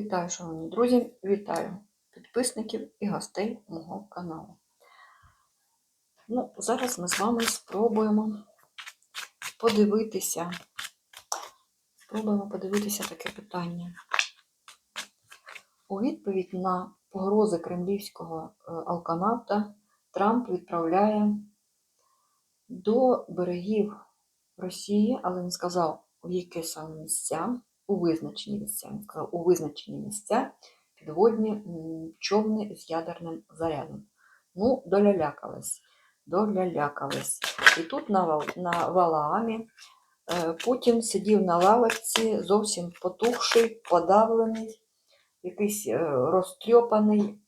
Вітаю, шановні друзі! Вітаю підписників і гостей мого каналу. Ну, зараз ми з вами спробуємо подивитися. Спробуємо подивитися таке питання. У відповідь на погрози кремлівського е, алканавта Трамп відправляє до берегів Росії, але не сказав, у які саме місця, у визначені місця, він сказав, у визначені місця підводні човни з ядерним зарядом. Ну, долялякались, долялякались. І тут на, на Валаамі е, Путін сидів на лавочці, зовсім потухший, подавлений, якийсь е, розтрьопаний.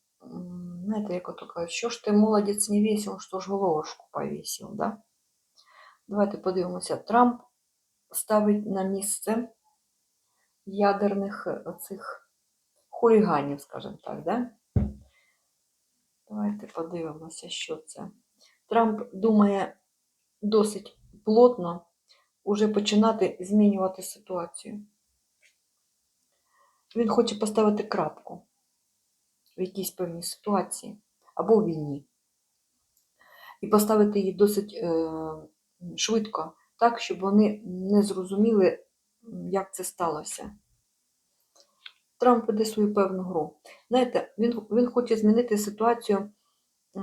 Знаєте, як ото кажуть, що ж ти молодець не весел, що ж головушку повісив, да? Давайте подивимося. Трамп ставить на місце ядерних е, оцих хуліганів, скажімо так, да? Давайте подивимося, що це. Трамп думає досить плотно уже починати змінювати ситуацію. Він хоче поставити крапку в якійсь певній ситуації або в війні. І поставити її досить е, швидко, так, щоб вони не зрозуміли, як це сталося. Трамп веде свою певну гру. Знаєте, він, він хоче змінити ситуацію, е,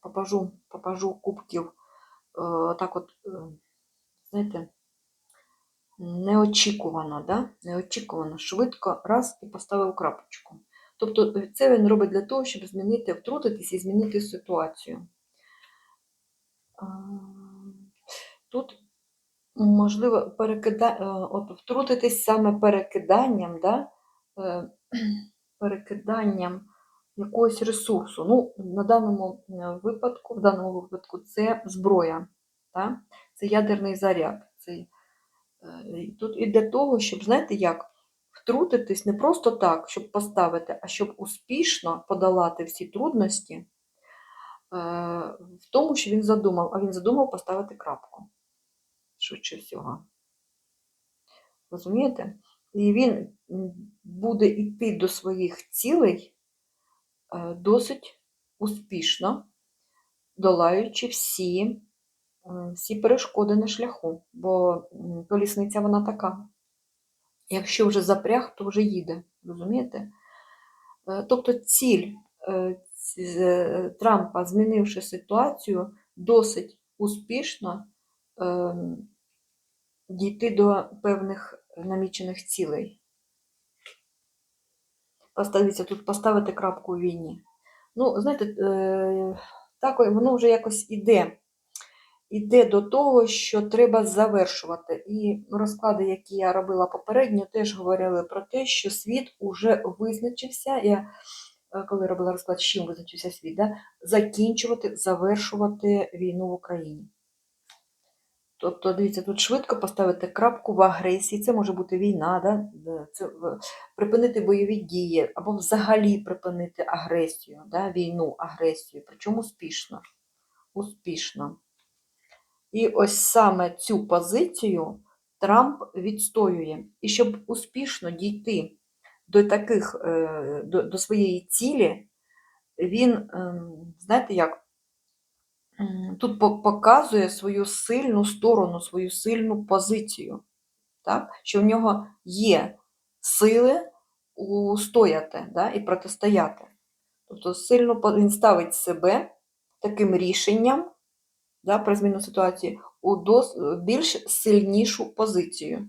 попажу, попажу кубків, е, так от, е, знаєте, неочікувано, да? неочікувано, швидко, раз і поставив крапочку. Тобто е, це він робить для того, щоб змінити, втрутитись і змінити ситуацію. А, Тут можливо перекида... е, от втрутитись саме перекиданням, да? е, перекиданням якогось ресурсу. Ну, на даному е, випадку, в даному випадку це зброя, да? це ядерний заряд. Це... Тут і для того, щоб, знаєте, як втрутитись не просто так, щоб поставити, а щоб успішно подолати всі трудності в тому, що він задумав, а він задумав поставити крапку. Швидше всього. Розумієте? І він буде йти до своїх цілей е, досить успішно, долаючи всі, е, всі перешкоди на шляху, бо колісниця вона така. Якщо вже запряг, то вже їде. Розумієте? Е, Тобто ціль ці- Трампа, змінивши ситуацію, досить успішно ем, дійти до певних намічених цілей. Поставіться тут поставити крапку у війні. Ну, знаєте, е, так воно вже якось іде. Іде до того, що треба завершувати. І розклади, які я робила попередньо, теж говорили про те, що світ уже визначився. Я е, коли робила розклад, з чим визначився світ, да? закінчувати, завершувати війну в Україні. Тобто, дивіться, тут швидко поставити крапку в агресії. Це може бути війна, да? Це припинити бойові дії, або взагалі припинити агресію, да? війну, агресію, причому успішно. Успішно. І ось саме цю позицію Трамп відстоює. І щоб успішно дійти до таких, е, до, до своєї цілі, він, ем, знаєте як, тут показує свою сильну сторону, свою сильну позицію, так? що в нього є сили устояти да? і протистояти. Тобто сильно він ставить себе таким рішенням да, про зміну ситуації у дос, більш сильнішу позицію.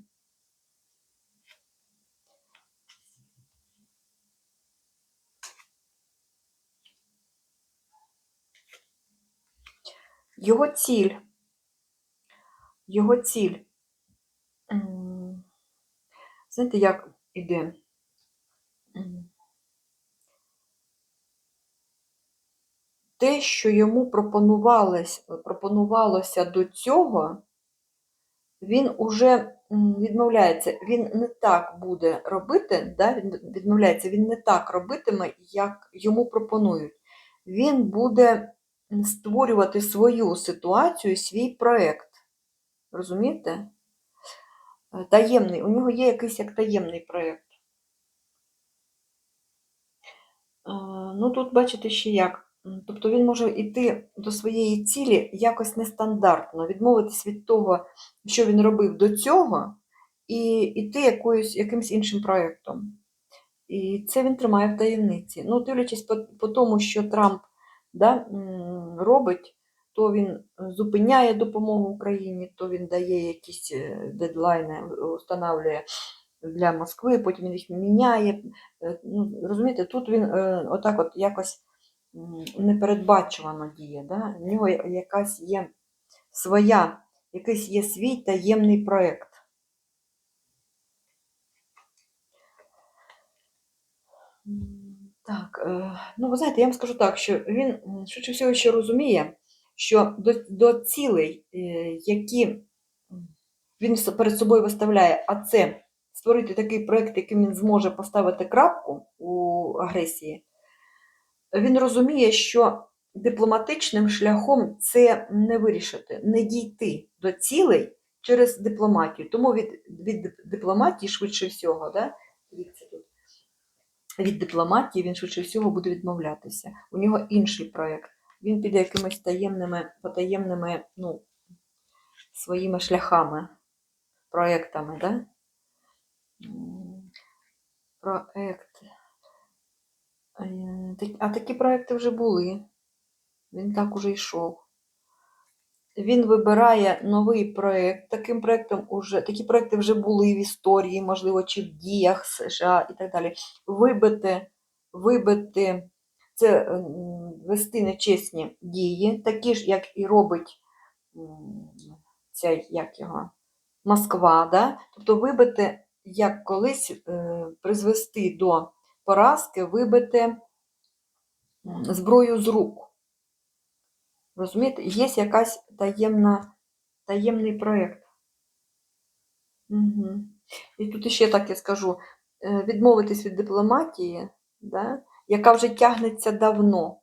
Його ціль, його ціль, знаєте, як іде? Те, що йому пропонувалося до цього, він уже відмовляється, він не так буде робити, да, відмовляється, він не так робитиме, як йому пропонують. Він буде створювати свою ситуацію, свій проєкт. Розумієте? Е, Таємний, у нього є якийсь як таємний проєкт. Ну, тут бачите ще як. Тобто він може йти до своєї цілі якось нестандартно, відмовитись від того, що він робив до цього, і йти якоюсь, якимось іншим проєктом. І це він тримає в таємниці. Ну, дивлячись по, по тому, що Трамп да, робить, то він зупиняє допомогу Україні, то він дає якісь е, дедлайни, встановлює для Москви, потім він їх міняє. Е, Ну, розумієте, тут він е, отак от якось непередбачувано діє. Да? В нього якась є своя, якийсь є свій таємний проєкт. Так, е, ну ви знаєте, я вам скажу так, що він швидше всього ще розуміє, що до, до цілей, е, які він перед собою виставляє, а це створити такий проєкт, яким він зможе поставити крапку у агресії, він розуміє, що дипломатичним шляхом це не вирішити, не дійти до цілей через дипломатію. Тому від, від дипломатії, швидше всього, да? дивіться тут, від дипломатії він швидше всього буде відмовлятися. У нього інший проєкт. Він піде якимись таємними, потаємними ну, своїми шляхами, проєктами. Да? М, Проекти. Е, А такі проекти вже були. Він так уже йшов. Він вибирає новий проєкт. Таким проєктом уже, такі проекти вже були в історії, можливо, чи в діях США і так далі. Вибити, вибити, це вести нечесні дії, такі ж, як і робить ця, як його, Москва. Да? Тобто вибити, як колись е, призвести до поразки, вибити зброю з рук. Розумієте, є якась таємна, таємний проєкт. Угу. І тут ще так я скажу: е, відмовитись від дипломатії, да, яка вже тягнеться давно.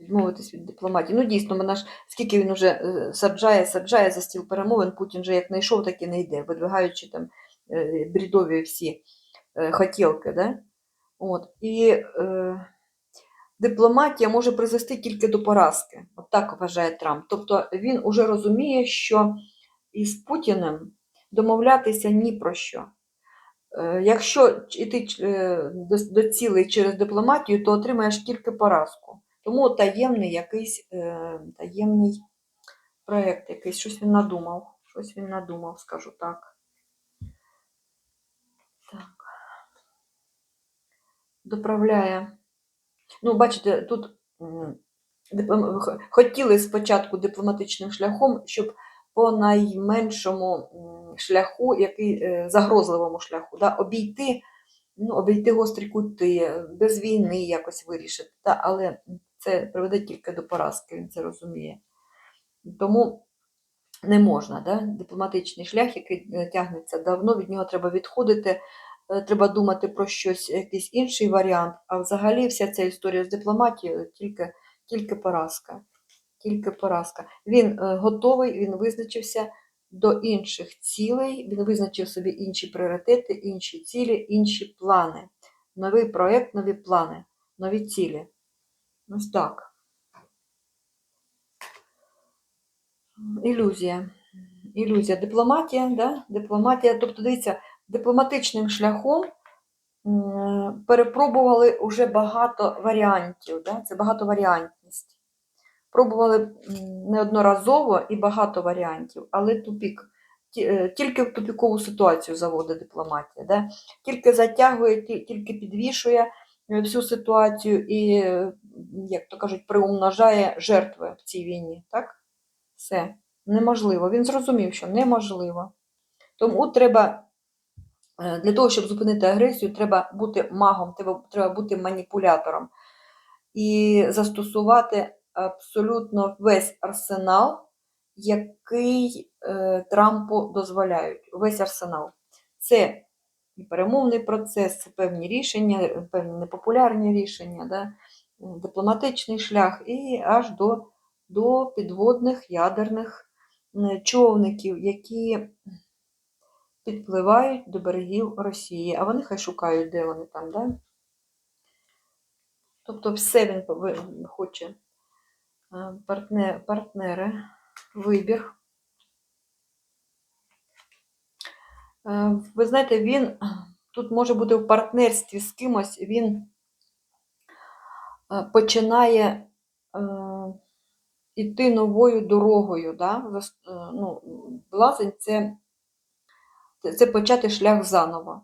Відмовитись від дипломатії. Ну, дійсно, вона ж, скільки він вже е, саджає, саджає за стіл перемовин, Путін вже як не йшов, так і не йде, видвигаючи там е, брідові всі хотілки. Да? От. І е, дипломатія може призвести тільки до поразки. От так вважає Трамп. Тобто він уже розуміє, що із Путіним домовлятися ні про що. Е, Якщо йти е, до, цілей через дипломатію, то отримаєш тільки поразку. Тому таємний якийсь е, таємний проєкт, якийсь, щось він надумав. Щось він надумав, скажу так. Так. Доправляє. Ну, бачите, тут хотіли спочатку дипломатичним шляхом, щоб по найменшому шляху, який е, загрозливому шляху, да, обійти, ну, обійти гострі кути, без війни якось вирішити. Да, але це приведе тільки до поразки, він це розуміє. Тому не можна. Да? Дипломатичний шлях, який е, тягнеться давно, від нього треба відходити. Е, Треба думати про щось, якийсь інший варіант. А взагалі вся ця історія з дипломатією тільки, тільки поразка. Тільки поразка. Він е, готовий, він визначився до інших цілей, він визначив собі інші пріоритети, інші цілі, інші плани. Новий проєкт, нові плани, нові цілі. Ось так. Ілюзія. Ілюзія. Дипломатія, да? дипломатія. Тобто, дивіться, дипломатичним шляхом перепробували вже багато варіантів. Да? Це багатоваріантність. Пробували неодноразово і багато варіантів, але тупік. Е, Тільки в тупікову ситуацію заводить дипломатія. Да? Тільки затягує, тільки підвішує е, всю ситуацію і, е, як то кажуть, приумножає жертви в цій війні. Так? Все, неможливо. Він зрозумів, що неможливо. Тому треба, для того, щоб зупинити агресію, треба бути магом, треба, бути маніпулятором і застосувати абсолютно весь арсенал, який е, Трампу дозволяють. Весь арсенал. Це перемовний процес, це певні рішення, певні непопулярні рішення, да? дипломатичний шлях і аж до до підводних ядерних човників, які підпливають до берегів Росії. А вони хай шукають, де вони там, да? Тобто все він хоче. Е, Партне, партнери, вибір. Е, Ви знаєте, він тут може бути в партнерстві з кимось, він е, починає іти новою дорогою. Да? Ну, Блазень це, це- почати шлях заново.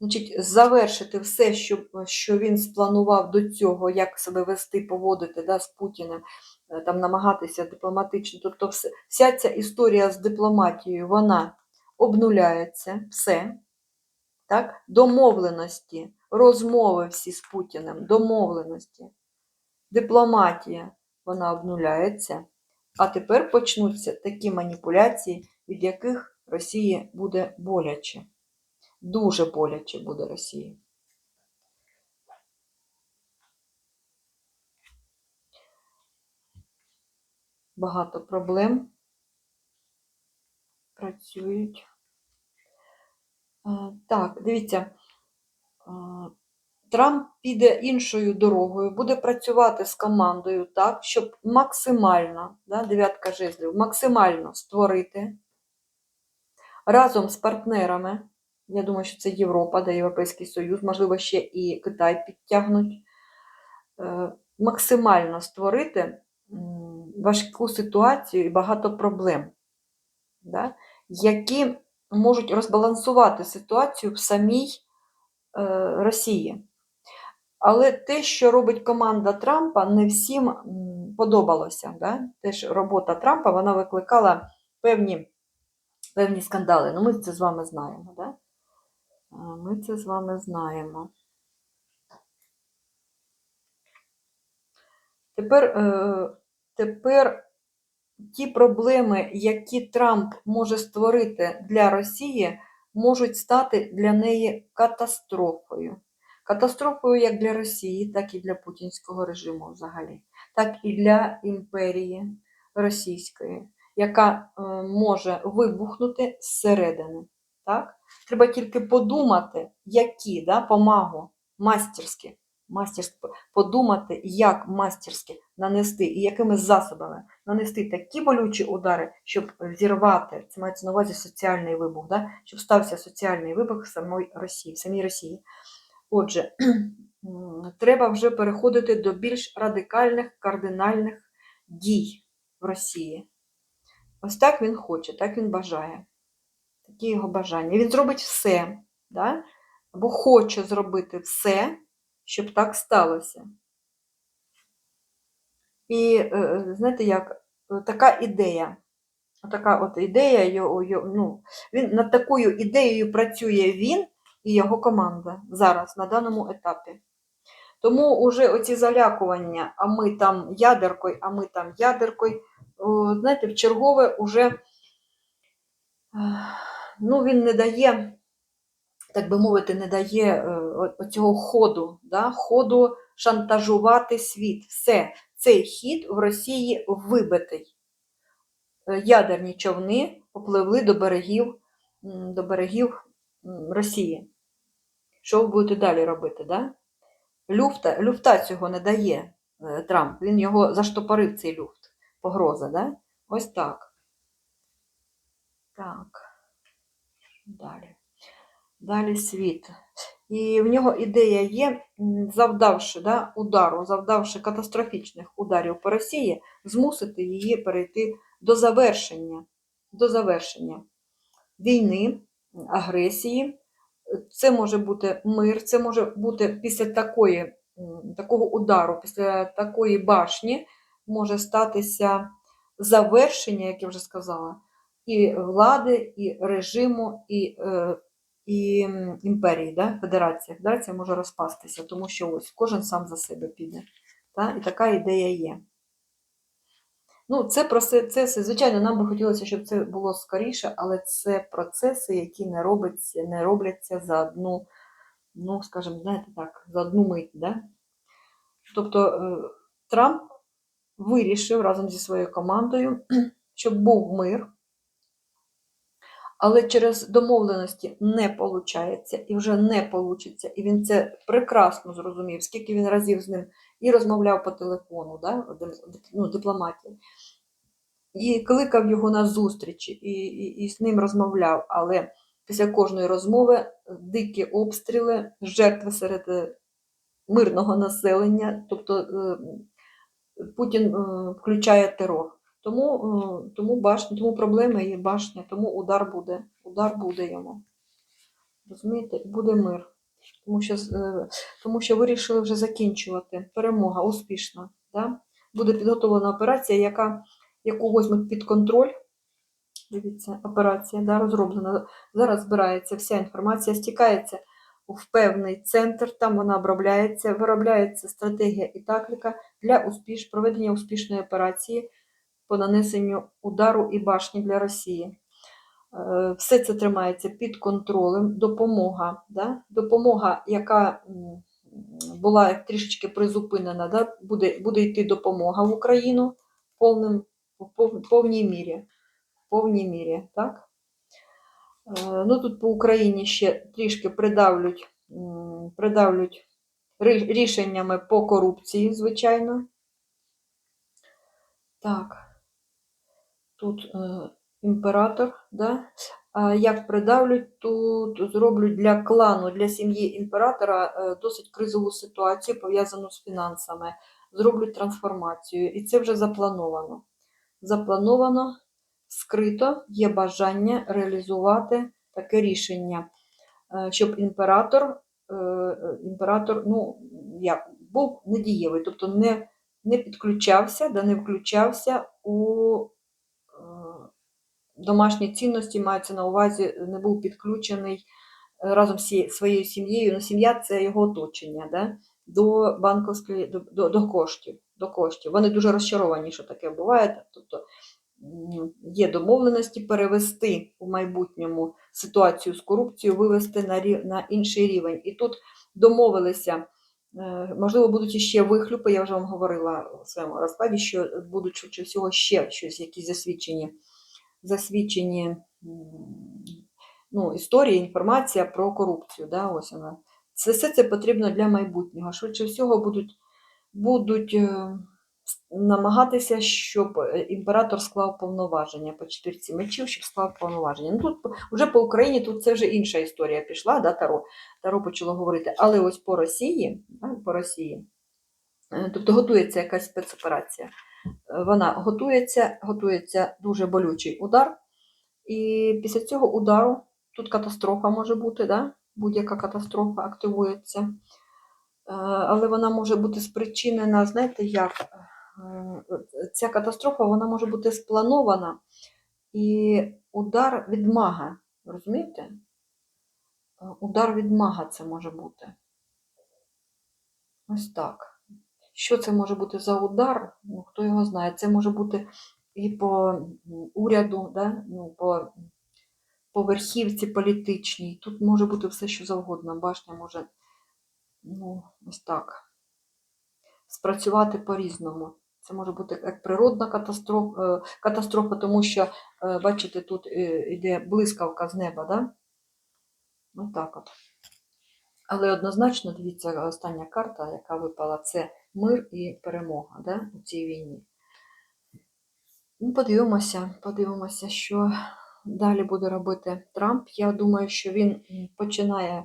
Значить, завершити все, що, що він спланував до цього, як себе вести, поводити да, з Путіним, е, там, намагатися дипломатично. Тобто вся ця історія з дипломатією, вона обнуляється, все. Так? Домовленості, розмови всі з Путіним, домовленості, дипломатія, вона обнуляється. А тепер почнуться такі маніпуляції, від яких Росії буде боляче. Дуже боляче буде Росії. Багато проблем працюють. Так, дивіться, Трамп піде іншою дорогою, буде працювати з командою так, щоб максимально, да, дев'ятка жезлів, максимально створити разом з партнерами. Я думаю, що це Європа, де Європейський Союз, можливо, ще і Китай підтягнуть. е, Максимально створити важку ситуацію і багато проблем, да, які можуть розбалансувати ситуацію в самій е, Росії. Але те, що робить команда Трампа, не всім подобалося. Да? Теж робота Трампа вона викликала певні, певні скандали. Ну, ми це з вами знаємо. Да? Ми це з вами знаємо. Тепер, е, тепер ті проблеми, які Трамп може створити для Росії, можуть стати для неї катастрофою. Катастрофою як для Росії, так і для путінського режиму взагалі, так і для імперії російської, яка е, може вибухнути зсередини. Так? Треба тільки подумати, які да, помагу мастерські, мастерські, подумати, як мастерськи нанести і якими засобами нанести такі болючі удари, щоб зірвати, це мається на увазі соціальний вибух, да? щоб стався соціальний вибух в самій Росії, самій Росії. Отже, треба вже переходити до більш радикальних, кардинальних дій в Росії. Ось так він хоче, так він бажає. Такі його бажання. Він зробить все, да? або хоче зробити все, щоб так сталося. І е, знаєте, як е, така ідея. Така от ідея, його, його, ну, він, над такою ідеєю працює він і його команда зараз, на даному етапі. Тому уже оці залякування, а ми там ядеркою, а ми там ядеркою, знаєте, в чергове уже е, ну, він не дає, так би мовити, не дає е, о- оцього ходу, да, ходу шантажувати світ. Все, цей хід в Росії вибитий. Е, Ядерні човни попливли до берегів, до берегів Росії. Що ви будете далі робити? Да? Люфта, люфта цього не дає Трамп. Він його заштопорив, цей люфт. Погроза, да? Ось так. Так. Далі. Далі світ. І в нього ідея є, завдавши да, удару, завдавши катастрофічних ударів по Росії, змусити її перейти до завершення, до завершення війни, агресії. Це може бути мир, це може бути після такої, такого удару, після такої башні може статися завершення, як я вже сказала, і влади, і режиму, і, е, і імперії, да? Федерація. Федерація може розпастися, тому що ось кожен сам за себе піде. Та? І така ідея є. Ну, це процеси, звичайно, нам би хотілося, щоб це було скоріше, але це процеси, які не робляться, не робляться за одну, ну, скажімо, знаєте так, за одну мить. Да? Тобто е, Трамп вирішив разом зі своєю командою, щоб був мир, Але через домовленості не виходить, і вже не вийде. І він це прекрасно зрозумів, скільки він разів з ним і розмовляв по телефону, да, ну, дипломатії, і кликав його на зустрічі, і, і, і з ним розмовляв. Але після кожної розмови дикі обстріли, жертви серед е, мирного населення, тобто е, Путін е, включає терор. Тому, е, тому башня, тому проблеми є башня, тому удар буде. Удар буде йому. Розумієте? Буде мир. Тому що, е, тому що вирішили вже закінчувати. Перемога успішна. Да? Буде підготовлена операція, яка, яку візьмуть під контроль. Дивіться, операція да, розроблена. Зараз збирається вся інформація, стікається в певний центр, там вона обробляється, виробляється стратегія і тактика для успіш... проведення успішної операції по нанесенню удару і башні для Росії. Е, Все це тримається під контролем. Допомога, да? допомога, яка була трішечки призупинена, да? буде, буде йти допомога в Україну повним, в повній мірі. В повній мірі, так? Е, Ну, тут по Україні ще трішки придавлють, придавлють рішеннями по корупції, звичайно. Так, тут е, імператор, да? А як придавлють, тут зроблять для клану, для сім'ї імператора е, досить кризову ситуацію, пов'язану з фінансами. Зроблять трансформацію. І це вже заплановано. Заплановано, скрито, є бажання реалізувати таке рішення, е, щоб імператор, е, імператор ну, як, був недієвий, тобто не, не підключався, да не включався у е, домашні цінності, мається на увазі, не був підключений разом з своєю сім'єю. Ну, сім'я це його оточення, да? до банковської, до, до, до коштів. До коштів. Вони дуже розчаровані, що таке буває. Тобто є домовленості перевести у майбутньому ситуацію з корупцією, вивести на, рів- на інший рівень. І тут домовилися. е, Можливо, будуть іще вихлюпи, я вже вам говорила у своєму розкладі, що будуть швидше всього ще щось, якісь засвідчені, засвідчені ну, історії, інформація про корупцію. Да, ось вона. Це все це потрібно для майбутнього. Швидше всього будуть, будуть е, намагатися, щоб е, імператор склав повноваження по четвірці мечів, щоб склав повноваження. Ну, тут вже по Україні тут це вже інша історія пішла, да, Таро, Таро почало говорити. Але ось по Росії, да, по Росії, е, тобто готується якась спецоперація. Е, Вона готується, готується дуже болючий удар. І після цього удару тут катастрофа може бути, да? будь-яка катастрофа активується. Але вона може бути спричинена, знаєте як? Ця катастрофа вона може бути спланована і удар від мага. Розумієте? Удар від мага це може бути. Ось так. Що це може бути за удар? Ну, хто його знає. Це може бути і по уряду, да? ну, по, по верхівці політичній. Тут може бути все, що завгодно. Башня може, ну, ось так, спрацювати по-різному. Це може бути як природна катастрофа, катастрофа тому що, е, бачите, тут е, йде блискавка з неба, да? Ось так от. Але однозначно, дивіться, остання карта, яка випала, це мир і перемога да, у цій війні. Ну, подивимося, подивимося, що далі буде робити Трамп. Я думаю, що він починає,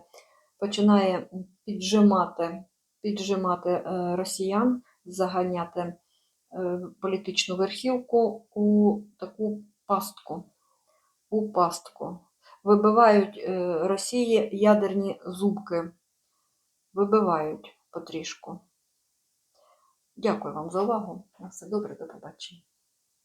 починає піджимати, піджимати е, росіян, заганяти е, політичну верхівку у таку пастку. У пастку. Вибивають е, Росії ядерні зубки. Вибивають потрішку. Дякую вам за увагу. На все добре, до побачення.